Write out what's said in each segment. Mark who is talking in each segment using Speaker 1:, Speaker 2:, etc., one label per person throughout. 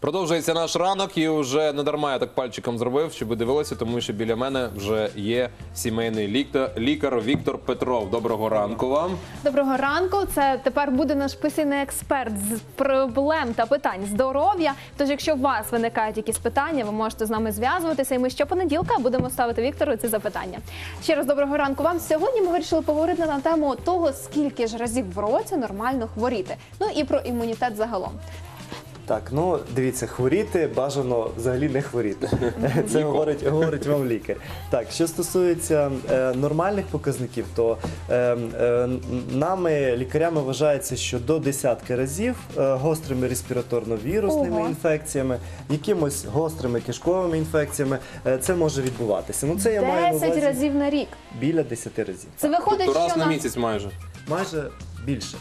Speaker 1: Продовжується наш ранок, і вже не дарма я так пальчиком зробив, щоб ви дивилися, тому що біля мене вже є сімейний лікар, лікар Віктор Петров. Доброго ранку вам.
Speaker 2: Доброго ранку. Це тепер буде наш постійний експерт з проблем та питань здоров'я. Тож, якщо у вас виникають якісь питання, ви можете з нами зв'язуватися. І ми щопонеділка будемо ставити Віктору ці запитання. Ще раз доброго ранку вам. Сьогодні ми вирішили поговорити на тему того, скільки ж разів в році нормально хворіти. Ну і про імунітет загалом.
Speaker 3: Так, ну дивіться, хворіти бажано взагалі не хворіти. Це говорить, говорить вам лікар. Так, що стосується е, нормальних показників, то е, е, нами, лікарями, вважається, що до десятки разів е, гострими респіраторно-вірусними
Speaker 2: Ого.
Speaker 3: інфекціями, якимось гострими кишковими інфекціями, е, це може відбуватися. Ну це я маю на
Speaker 2: 10
Speaker 3: увазі
Speaker 2: разів на рік.
Speaker 3: біля 10 разів.
Speaker 2: Це виходить,
Speaker 1: Тобто раз
Speaker 2: що
Speaker 1: на
Speaker 2: на
Speaker 1: місяць майже.
Speaker 3: Майже більше.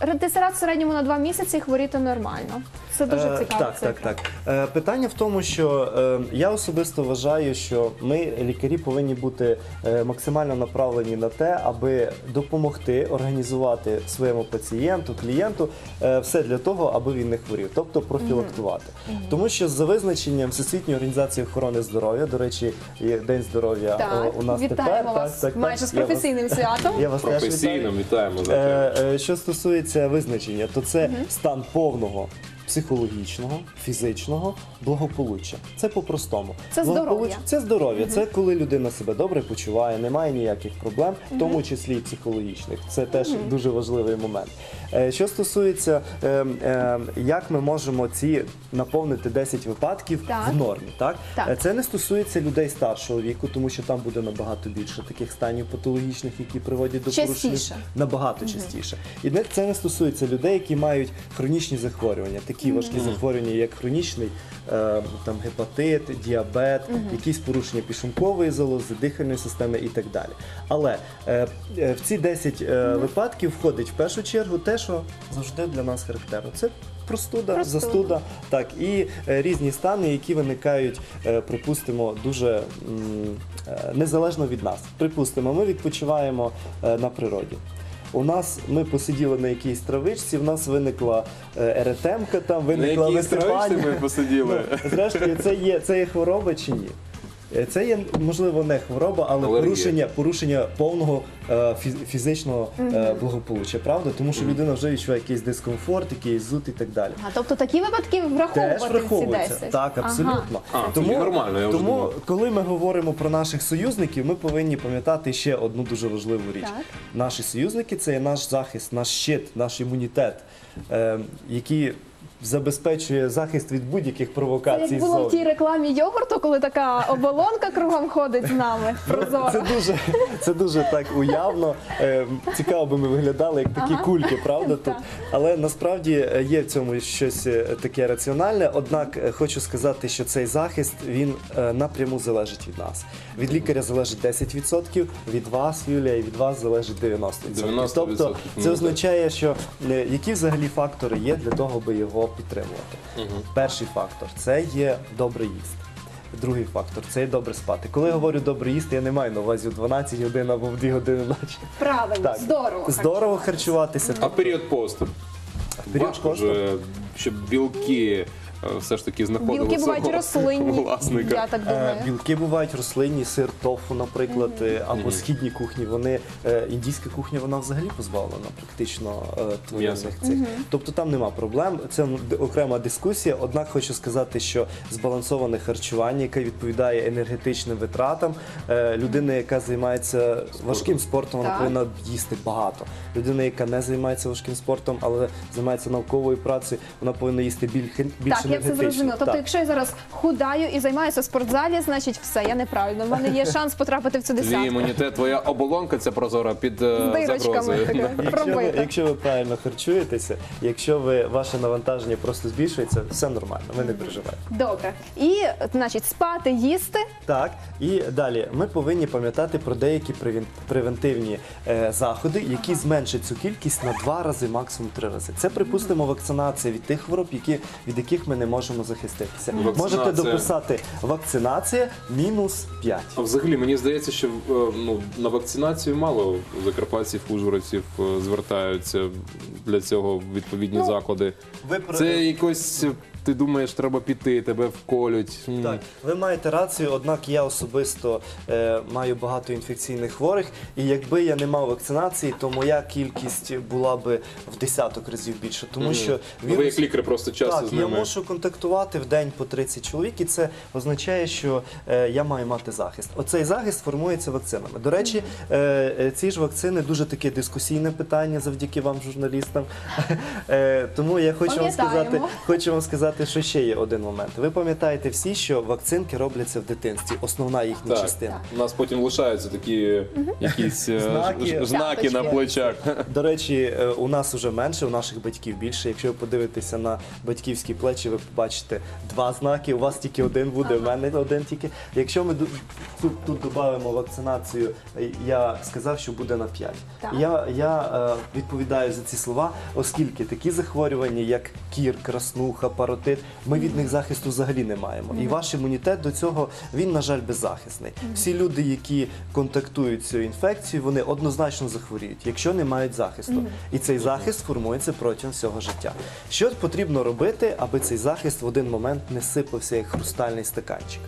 Speaker 2: ретисерат в середньому на 2 місяці хворіти нормально. Це дуже
Speaker 3: Е,
Speaker 2: цікаво.
Speaker 3: Так, так, так. Е, Питання в тому, що е, я особисто вважаю, що ми, лікарі, повинні бути максимально направлені на те, аби допомогти організувати своєму пацієнту, клієнту все для того, аби він не хворів, тобто профілактувати. Тому що за визначенням Всесвітньої організації охорони здоров'я, до речі, День здоров'я
Speaker 2: Так,
Speaker 3: у нас
Speaker 2: вітаємо
Speaker 3: тепер.
Speaker 2: вас
Speaker 3: так, так, так.
Speaker 2: майже з
Speaker 3: Я
Speaker 2: професійним святом.
Speaker 3: Я вас.
Speaker 1: Професійно вітаємо
Speaker 3: Що стосується визначення, то це стан повного психологічного, фізичного благополуччя. Це по-простому.
Speaker 2: Це здоров'я.
Speaker 3: Це здоров'я. Це коли людина себе добре почуває, немає ніяких проблем, в тому числі і психологічних. Це теж дуже важливий момент. Е, Що стосується, е, е, як ми можемо ці наповнити 10 випадків
Speaker 2: Так.
Speaker 3: в нормі, так?
Speaker 2: Так.
Speaker 3: Е, Це не стосується людей старшого віку, тому що там буде набагато більше таких станів патологічних, які приводять до порушення
Speaker 2: Частіше.
Speaker 3: набагато частіше. І це не стосується людей, які мають хронічні захворювання, такі важкі захворювання, як хронічний е, там, гепатит, діабет, якісь порушення пішункової залози, дихальної системи і так далі. Але е, е, в ці 10 е, випадків входить в першу чергу те, що завжди для нас характерно. Це Простуда,
Speaker 2: Простуда.
Speaker 3: застуда, так і е, різні стани, які виникають, е, припустимо, дуже м, е, незалежно від нас. Припустимо, ми відпочиваємо е, на природі. У нас ми посиділи на якійсь травичці, в нас виникла еретемка, там
Speaker 1: На
Speaker 3: виникла
Speaker 1: якій висипання.
Speaker 3: висипання.
Speaker 1: ми посиділи.
Speaker 3: Ну, Зрештою, це є, це є хвороба чи ні? Е, Це є можливо не хвороба, але
Speaker 1: Алергія.
Speaker 3: порушення, порушення повного е, фіз- фізичного е, благополуччя, правда? Тому що людина вже відчуває якийсь дискомфорт, якийсь зуд і так далі.
Speaker 2: А, тобто такі випадки
Speaker 3: Теж
Speaker 2: враховувати в ці 10?
Speaker 3: Так,
Speaker 2: Ага.
Speaker 3: абсолютно.
Speaker 1: А, тоді нормально, я вже
Speaker 3: тому
Speaker 1: думав.
Speaker 3: коли ми говоримо про наших союзників, ми повинні пам'ятати ще одну дуже важливу річ.
Speaker 2: Так.
Speaker 3: Наші союзники це є наш захист, наш щит, наш імунітет, е, який забезпечує захист від будь-яких
Speaker 2: Це
Speaker 3: провокацій.
Speaker 2: як було в тій рекламі йогурту, коли така оболонка кругом ходить з нами. Прозоро.
Speaker 3: Це дуже, це дуже так уявно. Е, цікаво би ми виглядали як такі
Speaker 2: Ага.
Speaker 3: кульки, правда? Тут. Але насправді е, є в цьому щось е, таке раціональне. Однак хочу сказати, що цей захист він напряму залежить від нас. Від лікаря залежить 10%, від вас, Юлія, і від вас залежить 90%.
Speaker 1: 90%.
Speaker 3: Тобто
Speaker 1: Ну,
Speaker 3: це означає, що які взагалі фактори є для того, аби його підтримувати. Перший фактор це є добре їсти. Другий фактор це є добре спати. Коли я говорю добре їсти, я не маю на увазі в 12 годин або в 2 години ночі.
Speaker 2: Правильно,
Speaker 3: Так.
Speaker 2: здорово.
Speaker 3: Здорово харчуватися.
Speaker 1: А період посту?
Speaker 3: період
Speaker 1: Важко
Speaker 3: посту?
Speaker 1: вже, щоб білки все ж таки знаходили
Speaker 2: Білки бувають
Speaker 1: свого
Speaker 2: рослинні.
Speaker 1: власника.
Speaker 2: Я так
Speaker 3: Е,
Speaker 2: думаю.
Speaker 3: Білки бувають рослинні, сир, тофу, наприклад, е, або східні кухні. Вони е, індійська кухня, вона взагалі позбавлена практично е, тваринних цих. Тобто там нема проблем. Це д- окрема дискусія. Однак хочу сказати, що збалансоване харчування, яке відповідає енергетичним витратам, е, людина, яка займається важким спортом, вона
Speaker 2: Так.
Speaker 3: повинна їсти багато. Людина, яка не займається важким спортом, але займається науковою працею, вона повинна їсти більше більше
Speaker 2: Так, я все зрозуміла. Тобто, якщо я зараз худаю і займаюся в спортзалі, значить все, я неправильно. У мене є шанс потрапити в цю
Speaker 1: Твій
Speaker 2: десятку.
Speaker 1: імунітет, твоя оболонка ця прозора під е,
Speaker 2: дирочками
Speaker 1: загрозою.
Speaker 2: таке
Speaker 3: Якщо ви,
Speaker 2: пробити.
Speaker 3: якщо ви правильно харчуєтеся, якщо ви ваше навантаження просто збільшується, все нормально, ви не переживайте.
Speaker 2: Добре. І, значить, спати, їсти.
Speaker 3: Так, і далі ми повинні пам'ятати про деякі превін- превентивні е, заходи, які зменшать цю кількість на два рази, максимум три рази. Це припустимо вакцинація від тих хвороб, які від яких ми не не можемо захиститися.
Speaker 1: Вакцинація.
Speaker 3: Можете дописати вакцинація мінус 5.
Speaker 1: А взагалі мені здається, що е, ну на вакцинацію мало закарпатців, ужгородців е, звертаються для цього відповідні
Speaker 3: Ну,
Speaker 1: заклади.
Speaker 3: ви про-
Speaker 1: Це якось ти думаєш, треба піти, тебе вколють. М.
Speaker 3: Так, ви маєте рацію, однак я особисто е, маю багато інфекційних хворих, і якби я не мав вакцинації, то моя кількість була би в десяток разів більше. Тому
Speaker 1: Мгм.
Speaker 3: що
Speaker 1: Ну, ви як лікар просто часто
Speaker 3: так,
Speaker 1: з
Speaker 3: я
Speaker 1: ними.
Speaker 3: можу контактувати в день по 30 чоловік, і це означає, що е, я маю мати захист. Оцей захист формується вакцинами. До речі, е, е, ці ж вакцини дуже таке дискусійне питання завдяки вам, журналістам. Тому я хочу вам сказати, хочу вам сказати, що ще є один момент. Ви пам'ятаєте всі, що вакцинки робляться в дитинстві, основна їхня
Speaker 1: Так.
Speaker 3: частина.
Speaker 1: У нас потім лишаються такі якісь
Speaker 3: Знаки.
Speaker 1: знаки на плечах.
Speaker 3: До речі, у нас вже менше, у наших батьків більше. Якщо ви подивитеся на батьківські плечі, ви побачите два знаки. У вас тільки один буде, у мене один тільки. Якщо ми тут, тут додамо вакцинацію, е, я сказав, що буде на 5.
Speaker 2: Так.
Speaker 3: Я, я е, відповідаю за ці слова, оскільки такі захворювання, як кір, краснуха, паротит, ми від них захисту взагалі не маємо. І ваш імунітет до цього він, на жаль, беззахисний. Всі люди, які контактують з цією інфекцією, вони однозначно захворіють, якщо не мають захисту. І цей захист формується протягом всього життя. Що потрібно робити, аби цей захист в один момент не сипався як хрустальний стаканчик?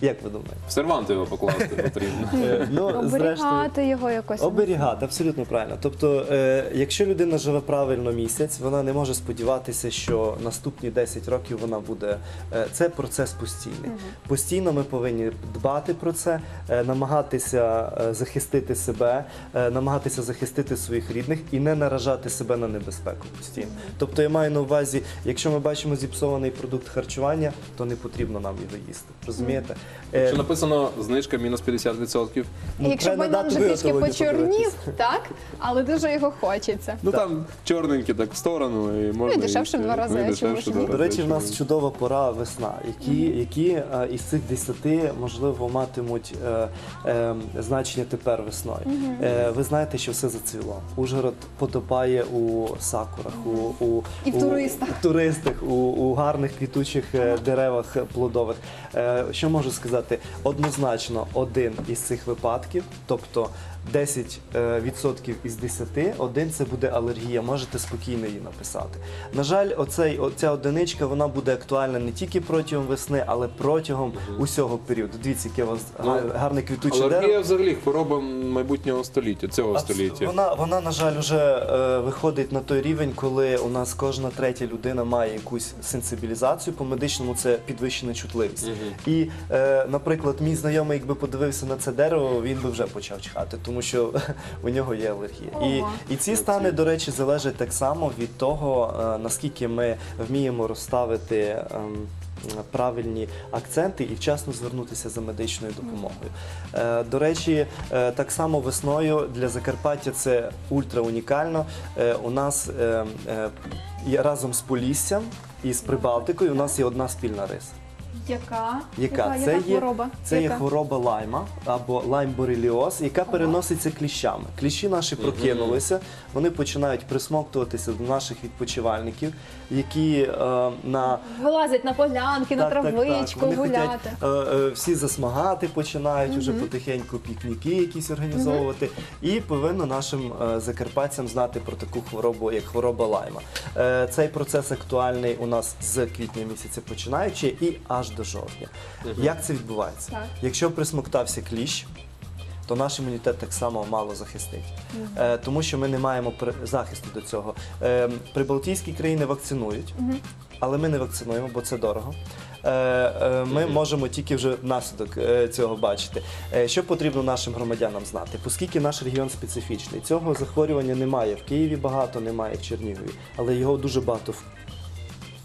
Speaker 3: Як ви думаєте?
Speaker 1: В серванти його покласти потрібно.
Speaker 3: Е, Ну,
Speaker 2: Оберігати його якось.
Speaker 3: Оберігати, абсолютно правильно. Тобто, е, якщо людина живе правильно місяць, вона не може сподіватися, що наступні 10 років вона буде. е, це процес постійний. Постійно ми повинні дбати про це, е, намагатися е, захистити себе, е, намагатися захистити своїх рідних і не наражати себе на небезпеку постійно. Тобто, я маю на увазі, якщо ми бачимо зіпсований продукт харчування, то не потрібно нам його їсти. Розумієте? Е,
Speaker 1: Що написано знижка мінус 50%.
Speaker 3: ну,
Speaker 2: Якщо
Speaker 3: треба дати
Speaker 2: вже трішки почорнів, так, але дуже його хочеться.
Speaker 1: Ну там чорненькі так в сторону і можна.
Speaker 2: Ну, і дешевше в два рази,
Speaker 1: Ну, дешевше
Speaker 2: чому ж ні?
Speaker 3: До речі, в нас чудова пора весна, які, які е, із цих десяти можливо матимуть е, е, значення тепер весною. Е, ви знаєте, що все зацвіло. Ужгород потопає у сакурах, у, у,
Speaker 2: І в
Speaker 3: у-
Speaker 2: туристах.
Speaker 3: в туристах, у, у гарних квітучих е, деревах плодових. Е, що можу сказати? Однозначно, один із цих випадків, тобто 10% е, із 10, один це буде алергія. Можете спокійно її написати. На жаль, оцей, оця одиничка вона буде актуальна не тільки протягом весни, але протягом усього періоду. Дивіться, яке у вас
Speaker 1: Ну,
Speaker 3: га- гарне квітуче
Speaker 1: Алергія
Speaker 3: дерево.
Speaker 1: взагалі хвороба майбутнього століття, цього
Speaker 3: Абс-
Speaker 1: століття.
Speaker 3: Вона, вона, на жаль, вже е, виходить на той рівень, коли у нас кожна третя людина має якусь сенсибілізацію. По медичному це підвищена чутливість. І, е, наприклад, мій знайомий, якби подивився на це дерево, він би вже почав чхати, тому що у нього є алергія. І,
Speaker 2: Ого.
Speaker 3: і ці стани, до речі, залежать так само від того, е, наскільки ми вміємо розставити. ем, Правильні акценти і вчасно звернутися за медичною допомогою. Е, До речі, е, так само весною для Закарпаття це ультра унікально. Е, У нас е, е, разом з Поліссям і з Прибалтикою у нас є одна спільна риса.
Speaker 2: Яка?
Speaker 3: Яка? Це,
Speaker 2: яка
Speaker 3: є,
Speaker 2: хвороба?
Speaker 3: це є
Speaker 2: Яка?
Speaker 3: хвороба лайма або лайм-бореліоз, яка переноситься кліщами. Кліщі наші прокинулися, вони починають присмоктуватися до наших відпочивальників, які е, на
Speaker 2: Вилазять на полянки, на травичку,
Speaker 3: так. Вони
Speaker 2: гуляти.
Speaker 3: хотять, е, е, всі засмагати починають уже потихеньку пікніки якісь організовувати. І повинно нашим е, закарпатцям знати про таку хворобу, як хвороба лайма. Е, Цей процес актуальний у нас з квітня місяця починаючи і аж до жовтня. Як це відбувається?
Speaker 2: Так.
Speaker 3: Якщо присмоктався кліщ, то наш імунітет так само мало захистить, е, тому що ми не маємо при- захисту до цього. Е, Прибалтійські країни вакцинують, але ми не вакцинуємо, бо це дорого. Е, е, Ми можемо тільки вже наслідок е, цього бачити. Е, Що потрібно нашим громадянам знати? Оскільки наш регіон специфічний, цього захворювання немає в Києві багато, немає в Чернігові, але його дуже багато в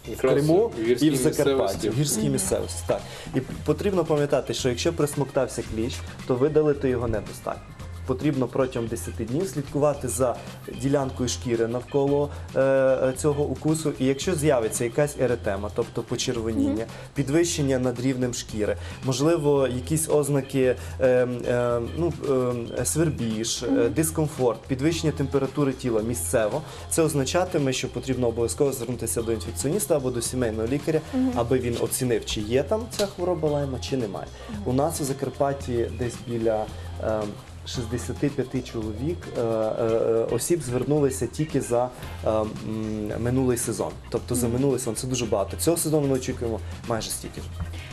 Speaker 3: в Криму
Speaker 1: в
Speaker 3: і в Закарпатті, в гірській місцевості. Так. І потрібно пам'ятати, що якщо присмоктався кліщ, то видалити його недостатньо. Потрібно протягом 10 днів слідкувати за ділянкою шкіри навколо е, цього укусу. І якщо з'явиться якась еретема, тобто почервоніння, підвищення над рівнем шкіри, можливо, якісь ознаки е, е, ну, е, свербіж, е, дискомфорт, підвищення температури тіла місцево, це означатиме, що потрібно обов'язково звернутися до інфекціоніста або до сімейного лікаря, аби він оцінив, чи є там ця хвороба лайма, чи немає. У нас у Закарпатті десь біля. е, 65 чоловік е, е, е, осіб звернулися тільки за минулий сезон. Тобто за минулий сезон це дуже багато. Цього сезону ми очікуємо майже стільки ж.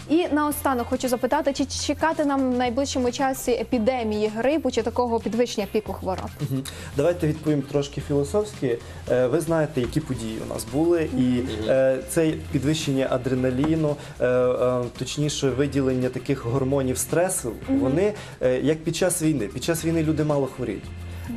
Speaker 2: І наостанок хочу запитати, чи чекати нам в найближчому часі епідемії грипу чи такого підвищення піку хвороб?
Speaker 3: Давайте відповім трошки філософськи. Е, Ви знаєте, які події у нас були, і е, це підвищення адреналіну, е, е, точніше, виділення таких гормонів стресу. Вони е, як під час війни. Під час війни люди мало хворіють.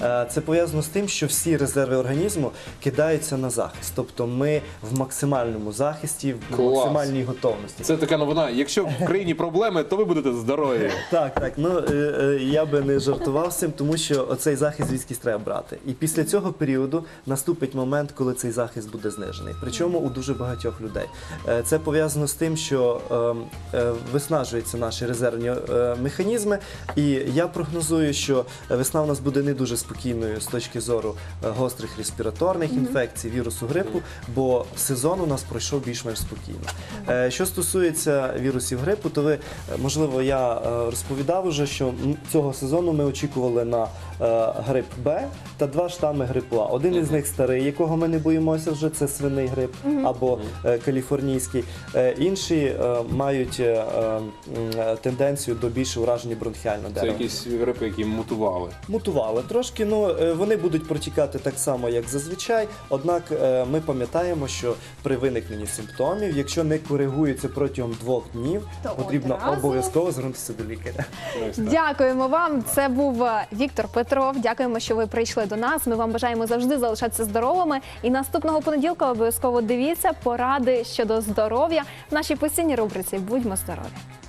Speaker 3: Е, Це пов'язано з тим, що всі резерви організму кидаються на захист. Тобто ми в максимальному захисті, в
Speaker 1: Клас.
Speaker 3: максимальній готовності.
Speaker 1: Це така новина. Якщо в країні проблеми, то ви будете здорові.
Speaker 3: Так, так. Ну е, е, я би не жартував з цим, тому що оцей захист звідкись треба брати. І після цього періоду наступить момент, коли цей захист буде знижений. Причому у дуже багатьох людей. Е, Це пов'язано з тим, що е, е, виснажуються наші резервні е, механізми. І я прогнозую, що весна у нас буде не дуже спокійною з точки зору е, гострих респіраторних інфекцій, вірусу грипу, бо сезон у нас пройшов більш-менш спокійно. Е, Що стосується вірусів грипу, то ви, е, можливо, я розповідав уже, що цього сезону ми очікували на грип Б та два штами грипу А. Один із них старий, якого ми не боїмося вже, це свиний грип або каліфорнійський. Інші мають тенденцію до більш ураження бронхіального
Speaker 1: Це якісь грипи, які мутували.
Speaker 3: Мутували трошки, ну е, вони будуть протікати так само, як зазвичай. Однак е, ми пам'ятаємо, що при виникненні симптомів, якщо не коригуються протягом двох днів,
Speaker 2: То
Speaker 3: потрібно
Speaker 2: одразу?
Speaker 3: обов'язково звернутися до лікаря.
Speaker 2: Дякуємо вам. Це був е, Віктор Петров. Дякуємо, що ви прийшли до нас. Ми вам бажаємо завжди залишатися здоровими. І наступного понеділка обов'язково дивіться поради щодо здоров'я в нашій постійній рубриці Будьмо здорові.